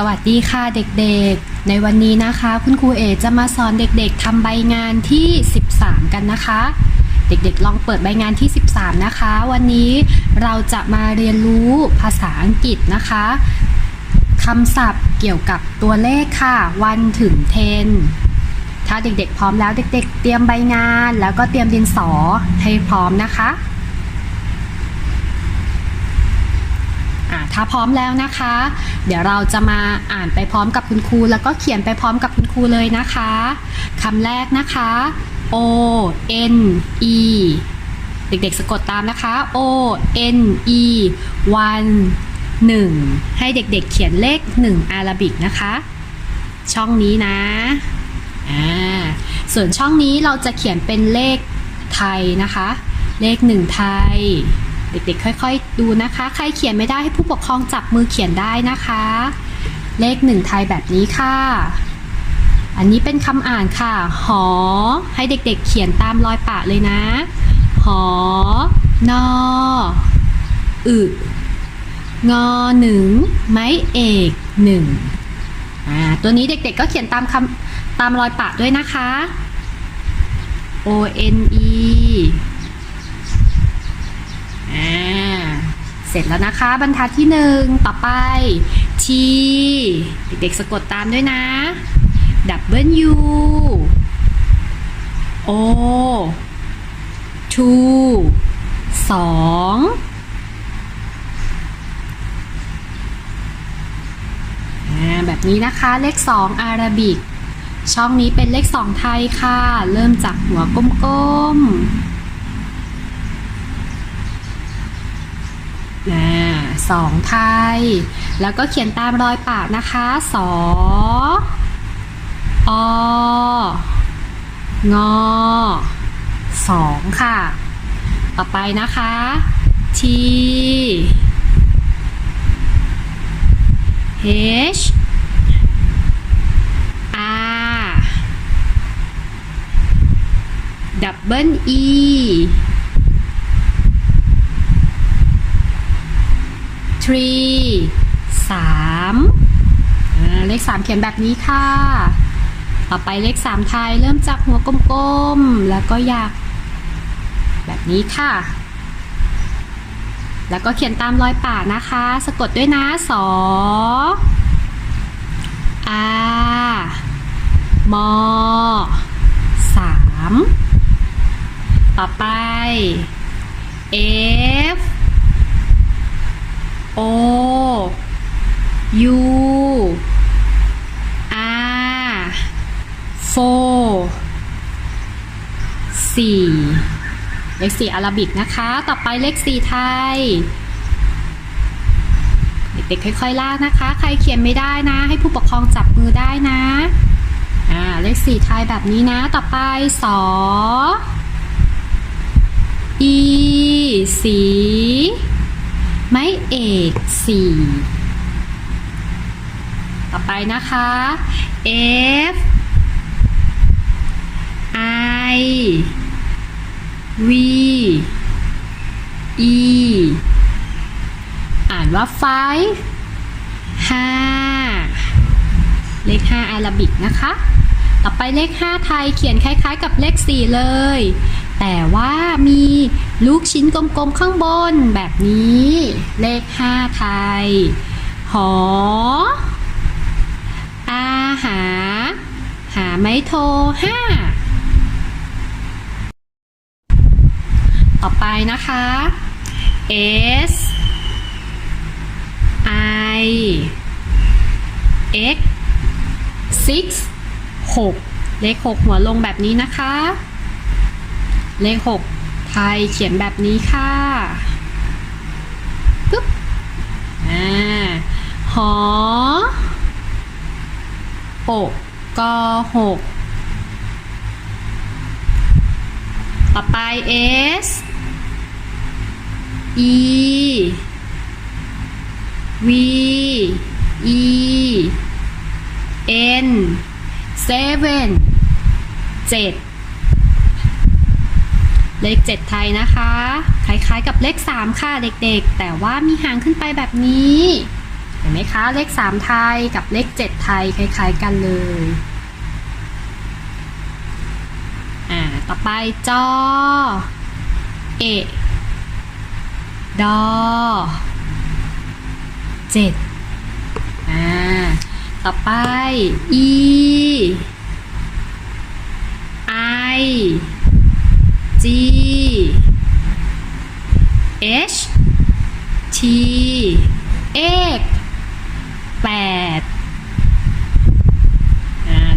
สวัสดีค่ะเด็กๆ ในวันนี้นะคะ คุณครูเอจะมาสอนเด็กๆทำใบงานที่ 13 กันนะคะ เด็กๆ ลองเปิดใบงานที่ 13 นะคะ วันนี้เราจะมาเรียนรู้ภาษาอังกฤษนะคะคำศัพท์เกี่ยวกับตัวเลขค่ะ วันถึง 10 ถ้าเด็กๆ พร้อมแล้วเด็ก ๆ เตรียมใบงานแล้วก็เตรียมดินสอให้พร้อมนะคะ อ่าถ้าพร้อมแล้วนะคะ เดี๋ยวเราจะมาอ่านไปพร้อมกับคุณครู แล้วก็เขียนไปพร้อมกับคุณครูเลยนะคะคำแรกนะคะ O N E เด็กๆสะกดตามนะคะ O N E one หนึ่งให้เด็กๆเขียนเลข1อาราบิกนะคะ ช่องนี้นะอ่าส่วนช่องนี้เราจะเขียนเป็นเลขไทยนะคะ เลข1ไทย เด็กๆค่อย ๆ ดูนะคะ ใครเขียนไม่ได้ให้ผู้ปกครองจับมือเขียนได้นะคะ เลขหนึ่งไทยแบบนี้ค่ะ อันนี้เป็นคำอ่านค่ะ หอ ให้เด็กๆเขียนตามรอยปะเลยนะ หอ นอ อึงอหนึ่งไม้เอกหนึ่งอ่าตัวนี้เด็กๆก็เขียนตามคำตามรอยปะด้วยนะคะ O N E อ่าเสร็จแล้วนะคะ บรรทัดที่หนึ่งต่อไป T เด็กๆสะกดตามด้วยนะ W O two สองอ่าแบบนี้นะคะเลข 2 อาราบิก ช่องนี้เป็นเลข 2 ไทยค่ะ เริ่มจากหัวก้มๆ 2 ไทย แล้วก็เขียนตามรอยปากนะคะสอองอสองค่ะ ต่อไปนะคะทีเ H R ดับเบิลอีาเลข3เขียนแบบนี้ค่ะ ต่อไปเลข3ไทยเริ่มจากหัวกลมๆ แล้วก็อยาก แบบนี้ค่ะ แล้วก็เขียนตามรอยปากนะคะ สะกดด้วยนะสออามอสามต่อไป F O U R 4 4เลข4อาราบิกนะคะ ต่อไปเลข4ไทย เด็กๆค่อยๆลากนะคะ ใครเขียนไม่ได้นะ ให้ผู้ปกครองจับมือได้นะ อ่า เลข4ไทยแบบนี้นะ ต่อไปสออีสี ไม้เอกสี่ ต่อไปนะคะ F I V E อ่านว่า five ห้าเลข5อาราบิกนะคะ ต่อไปเลข5ไทยเขียนคล้ายๆ กับเลข4เลย แต่ว่ามีลูกชิ้นกลมๆข้างบนแบบนี้ เลข5ไทย หอ หา หาไม้โทห้าต่อไปนะคะ S I X six 6เลข 6 หัวลงแบบนี้นะคะ เลข 6 ไทยเขียนแบบนี้ค่ะปึ๊บอ่าหอ ปกกหกต่อไป S E V E N seven เจ็ดเลขเจ็ดไทยนะคะ คล้ายๆกับเลขสามค่ะเด็กๆ แต่ว่ามีหางขึ้นไปแบบนี้ เห็นไหมคะ เลข 3 ไทยกับเลข 7 ไทยคล้ายๆกันเลยอ่าต่อไปจอเอดอเจ็ดอ่าต่อไปอีไอจีเอชทีเอ็ก 8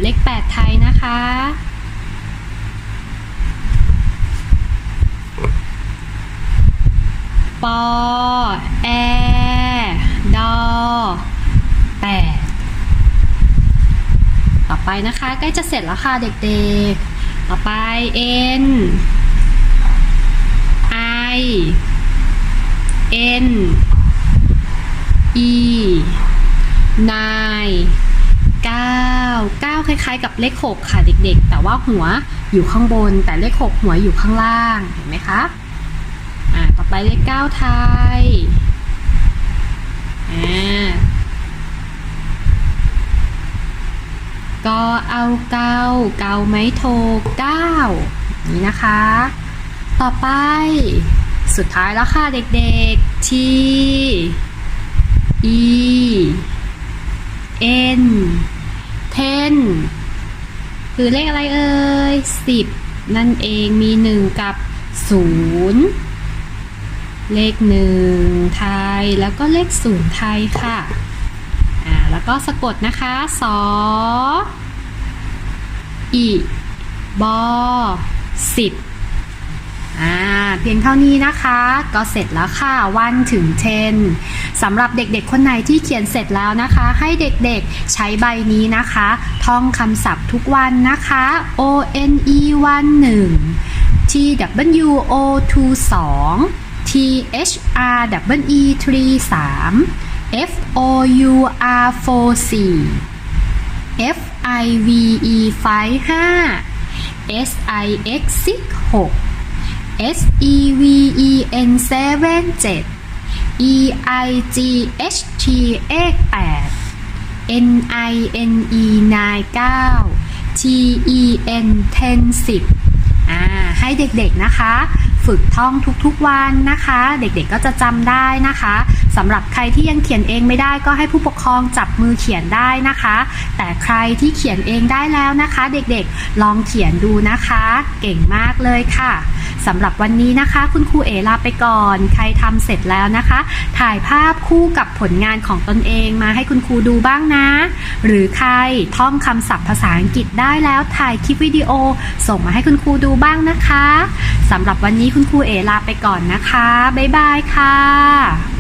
เลข8ไทยนะคะ ปอ แอ ดอแปดต่อไปนะคะ ใกล้จะเสร็จแล้วค่ะเด็กๆ ต่อไปเอ็นอายเ N I N 9 9 9คล้ายๆ กับเลข6ค่ะเด็กๆ แต่ว่าหัวอยู่ข้างบน แต่เลข6หัวอยู่ข้างล่าง เห็นไหมคะอ่าต่อไปเลข9ไทยอ่าก็เอาเก้าเก้าไม้โทเก้านี่นะคะ ต่อไป สุดท้ายแล้วค่ะเด็กๆ T E N ten คือเลขอะไรเอ่ยสิบนั่นเองมีหนึ่งกับศูนย์เลขหนึ่งไทยแล้วก็เลขศูนย์ไทยค่ะอ่าแล้วก็สะกดนะคะสออีบอสิบ อ่าเพียงเท่านี้นะคะก็เสร็จแล้วค่ะวันถึง10สำหรับเด็กๆคนไหนที่เขียนเสร็จแล้วนะคะ ให้เด็กๆใช้ใบนี้นะคะ ท่องคำศัพท์ทุกวันนะคะ O N E วัน1 T W O 2 2 T H R W E 3 3 F O U R 4 4 F I V E 5 5 S I X 6 6 S E V E N 7 7 E I G H T 8 N I N E 9 9 T E N 10 10อ่าให้เด็กๆนะคะ ฝึกท่องทุกๆวันนะคะ เด็กๆก็จะจำได้นะคะสำหรับใครที่ยังเขียนเองไม่ได้ก็ให้ผู้ปกครองจับมือเขียนได้นะคะ แต่ใครที่เขียนเองได้แล้วนะคะ เด็กๆลองเขียนดูนะคะ เก่งมากเลยค่ะ สำหรับวันนี้นะคะ คุณครูเอลาไปก่อน ใครทำเสร็จแล้วนะคะ ถ่ายภาพคู่กับผลงานของตนเองมาให้คุณครูดูบ้างนะ หรือใครท่องคำศัพท์ภาษาอังกฤษได้แล้วถ่ายคลิปวิดีโอ ส่งมาให้คุณครูดูบ้างนะคะสำหรับวันนี้คุณครูเอลาไปก่อนนะคะ บ๊ายบายค่ะ